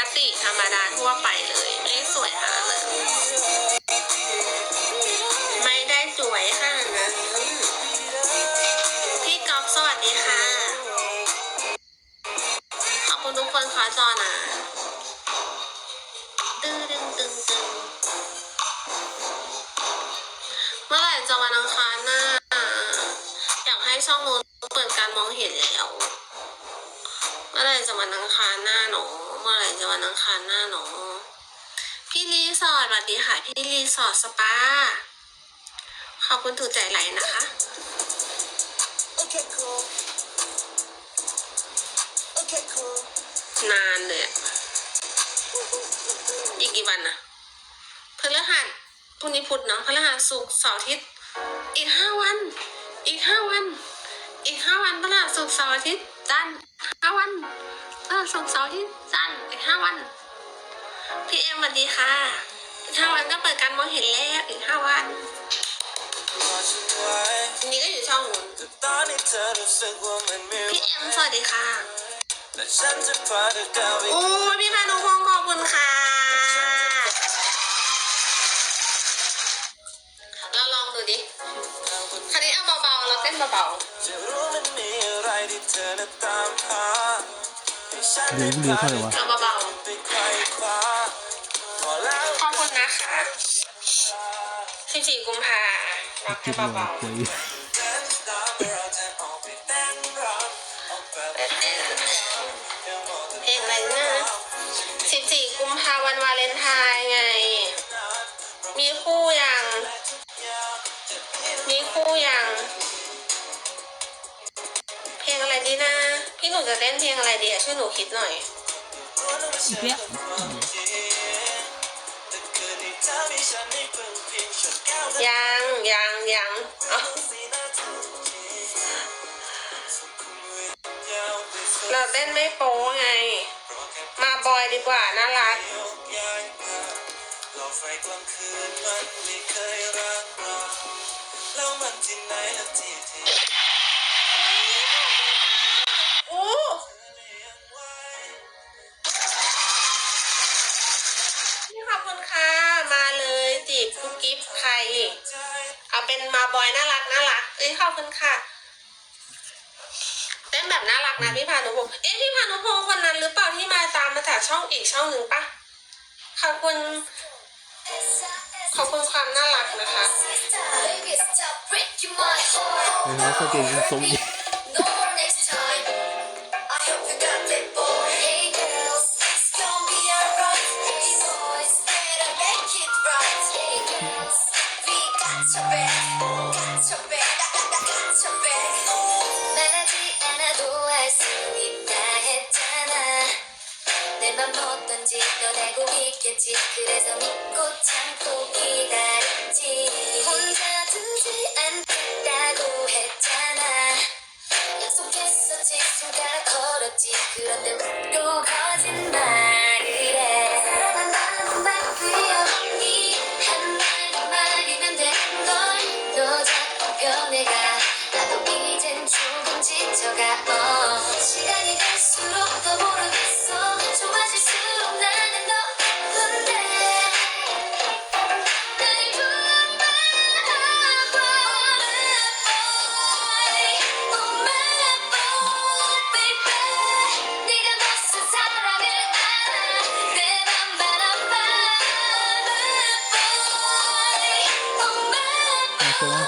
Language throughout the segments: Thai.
วันนี้ครับปกติธรรมดาทั่วไปเลยไม่สวยขนาดนั้นไม่ได้สวยขนาดนั้นพี่ก๊อฟสวัสดีค่ะ ขอบคุณทุกคนขอจอนะตึงตึงตึงตึงเมื่อไหร่จะวันอังคารหน้าอยากให้ช่องนู้นเปิดการมองเห็นแล้ว มื่อไหร่จะวันอังคารหน้าหนอเมื่อไหร่จะวันอังคารหน้าหนอพี่รีสอร์ทสวัสดีค่ะ พี่รีสอร์ทสปาขอบคุณถูกใจไหลนะคะ Okay, cool. Okay, cool. นานเลยอะอีกกี่วันนะพฤหัสพรุ่งนี้พุธเนาะพฤหัสศุกร์เสาร์อาทิตย์ อีกห้าวัน อีกห้าวัน อีกห้าวันพฤหัสศุกร์เสาร์อาทิตย์ จันห้าวันเออสศุกร์เสาร์อาทิตย์จันอีกห้าวัน พี่เอ็มสวัสดีค่ะอีกห้าวันก็เปิดการมองเห็นแล้วอีกห้าวันนี่ก็อยู่ช่องนู้นพี่เอ็มสวัสดีค่ะโอ้พี่พ ดูดูเท่าไหร่วะเอาเบาไปไขอแล้วๆขอบคุณนะคะ14กุมภาเราแค่คิดว่าเบาคุยแดนซ์ตามเราจะออกไปเต้นรำออกแบบๆเต้นเดี๋ยวมองเธอๆเพลงอะไรนะ14กุมภาวันวาเลนไทน์ไง มีคู่ยัง มีคู่ยัง นูจะเต้นเพลงอะไรดีอะช่วยหนูคิดหน่อยอีกแล้วแต่คืนนี้เธอมีฉันให้เพิ่งเพียงชั่วแก้วยังยังยังอ๋อสีหน้าเธอสุขุมวิทยาวไปสุดเราเต้นไม่โป๊ไงรอแค่มาบอยดีกว่าน่ารักยกย้ายมาหลอกไฟกลางคืนมันไม่เคยรักเราแล้วมันที่ไหนละที่ที่ โอ้เธอเลี้ยงไว้พี่ขอบคุณค่ะ มาเลยจีบกุ๊กกิ๊บใครใจเอาเป็นมาบอยน่ารักน่ารัก เอ้ยขอบคุณค่ะ เต้นแบบน่ารักนะพี่พานุพงศ์เอ๊ะพี่พานุพงศ์คนนั้นหรือเปล่าที่มาตามมาจากช่องอีกช่องหนึ่งปะขอบคุณ ขอบคุณความน่ารักนะคะ Baby, stop breaking my heart. เออเขาเก่งทรง 두지 않겠다고 했잖아. 약속했었지 손가락 걸었지. 그런데 또 거짓말을 해. 사랑한다는 말 그리웠니 한 마디 말이면 된걸너 자꾸 변해가. 나도 이젠 조금 지쳐가 어. 시간이 갈수록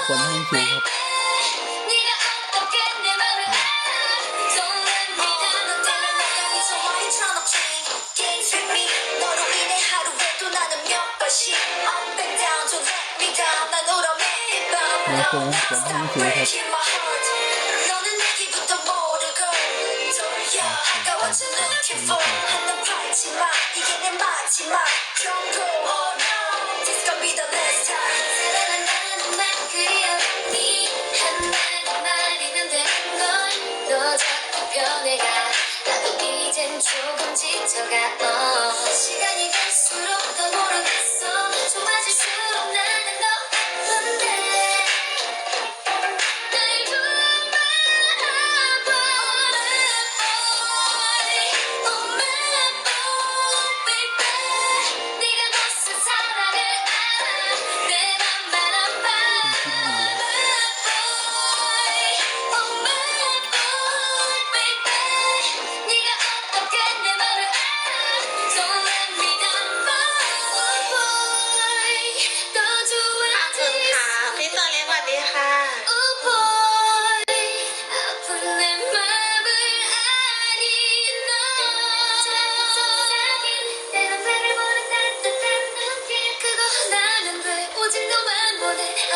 ควรให้คิวครับในควรควรให้คิวครับ 조금 지쳐가 어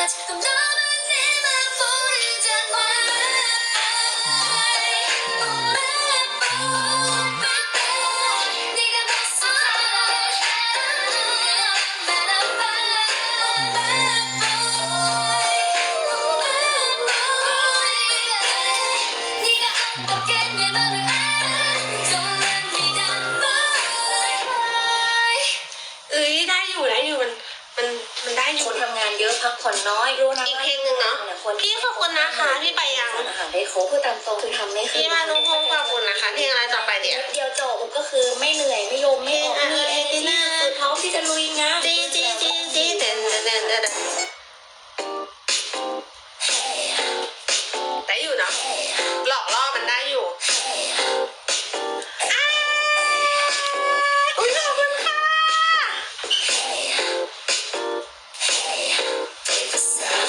much. พักผ่อนน้อยรู้นะอีกเพลงหนึ่งเนาะพี่ขอบคุณนะคะพี่ไปยังอาหารได้ครบคือตามตรงคือทำไม่พี่มานุพงศ์ขอบคุณนะคะเพลงอะไรต่อไปเดี๋ยวเดียวจบก็คือไม่เหนื่อยไม่ยมไม่อ่อนมีเอติน่าพร้อมที่จะลุยงานจีจีจีจีเด่นเด่นเด่น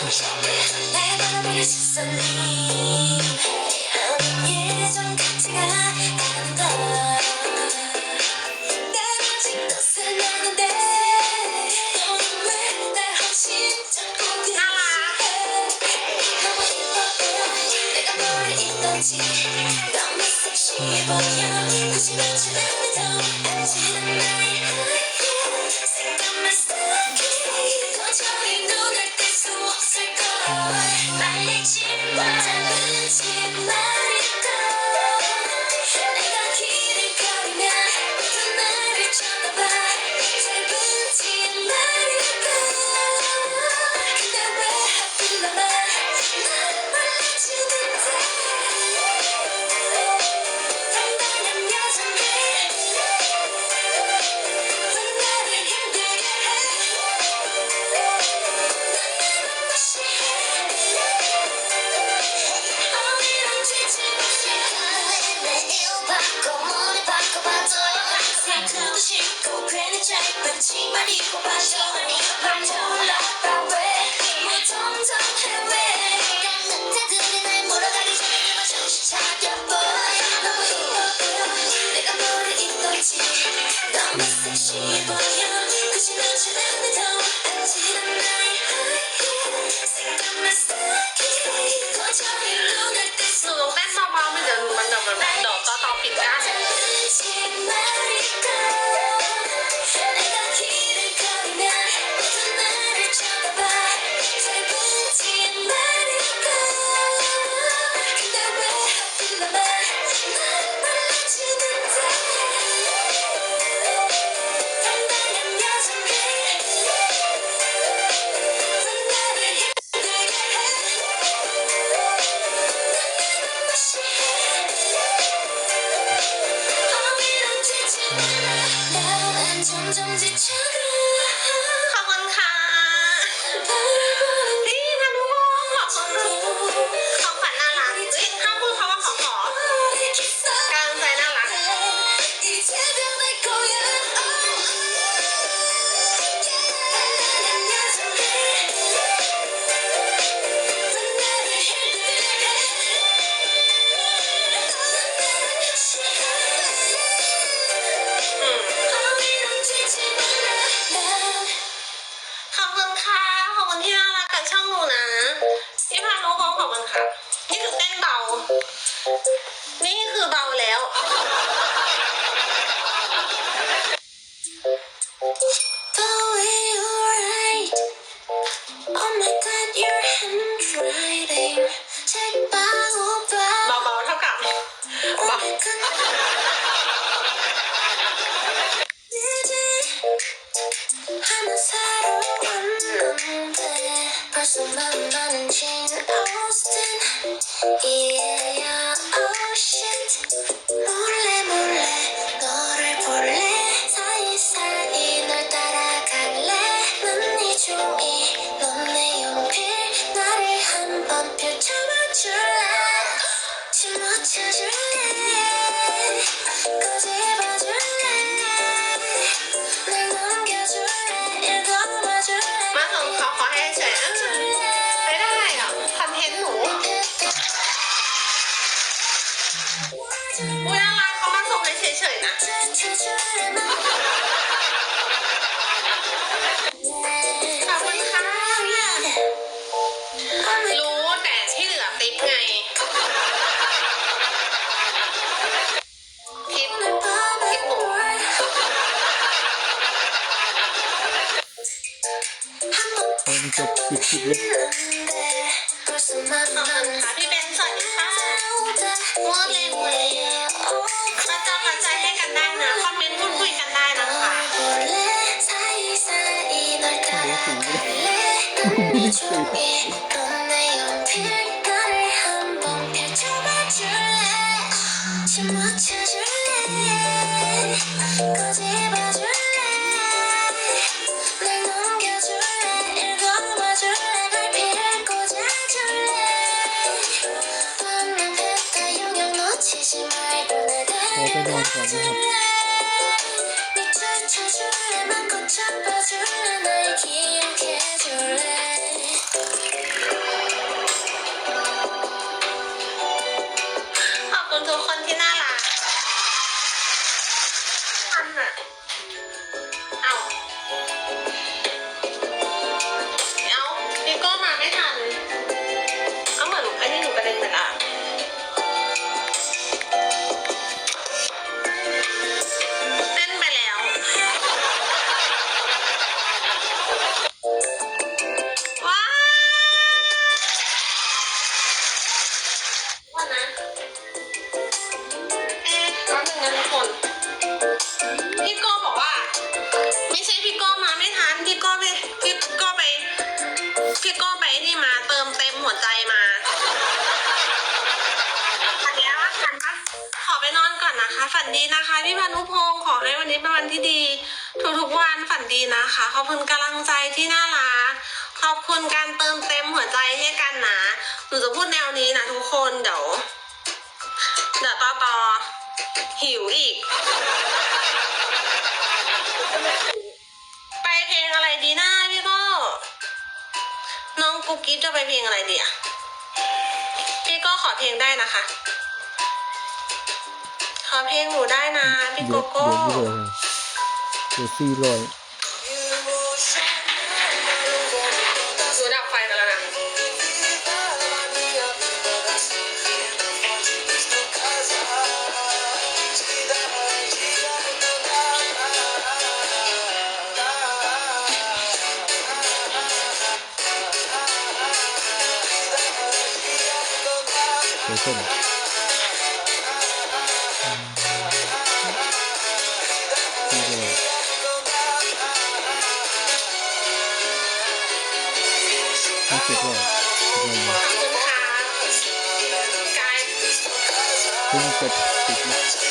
Just a little. Me? จบปิดคลิปเลยค่ะพี่เบนสวัสดีค่ะมาเล่นเลยใจให้กันได้นะ คอมเมนต์พูดคุยกันได้นะคะไม่ไ Thank you. ติมเต็มหัวใจมาอันนี้ว่าทันปะขอไปนอนก่อนนะคะ ฝันดีนะคะพี่พานุพงศ์ขอให้วันนี้เป็นวันที่ดี ทุกๆวันฝันดีนะคะ ขอบคุณกำลังใจที่น่ารัก ขอบคุณการเติมเต็มหัวใจให้กันนะหนูจะพูดแนวนี้นะทุกคนเดี๋ยวเดี๋ยวต่อต่อหิวอีก ไปเพลงอะไรดีนะ น้องกุ๊กกิ๊บจะไปเพลงอะไรดีอะพี่ก็ขอเพลงได้นะคะ ขอเพลงหนูได้นะ พี่โกโก้เดี๋ยวที่ลยเดี๋ยวสี่ร้อย เดี๋ยวส้มสี่ร้อยห้าสิบร้อยเจ็ดร้อยขอบคุณค่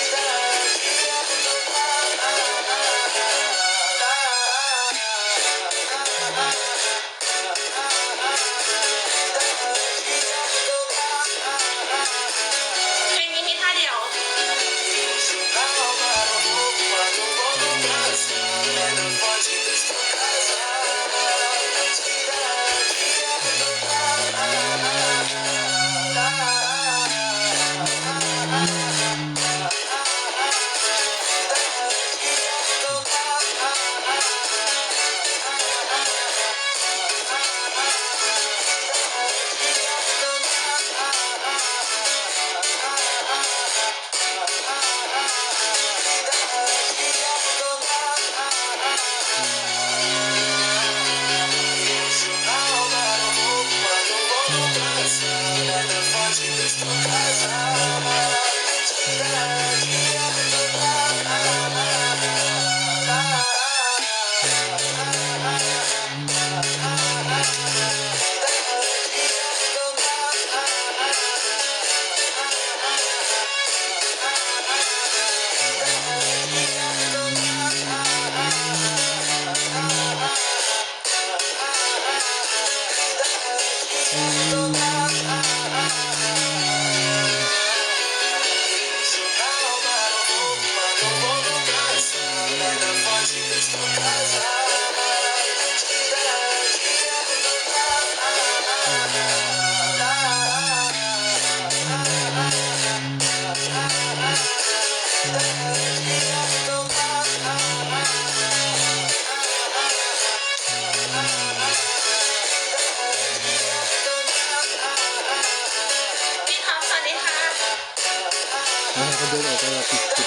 พี่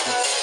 ท็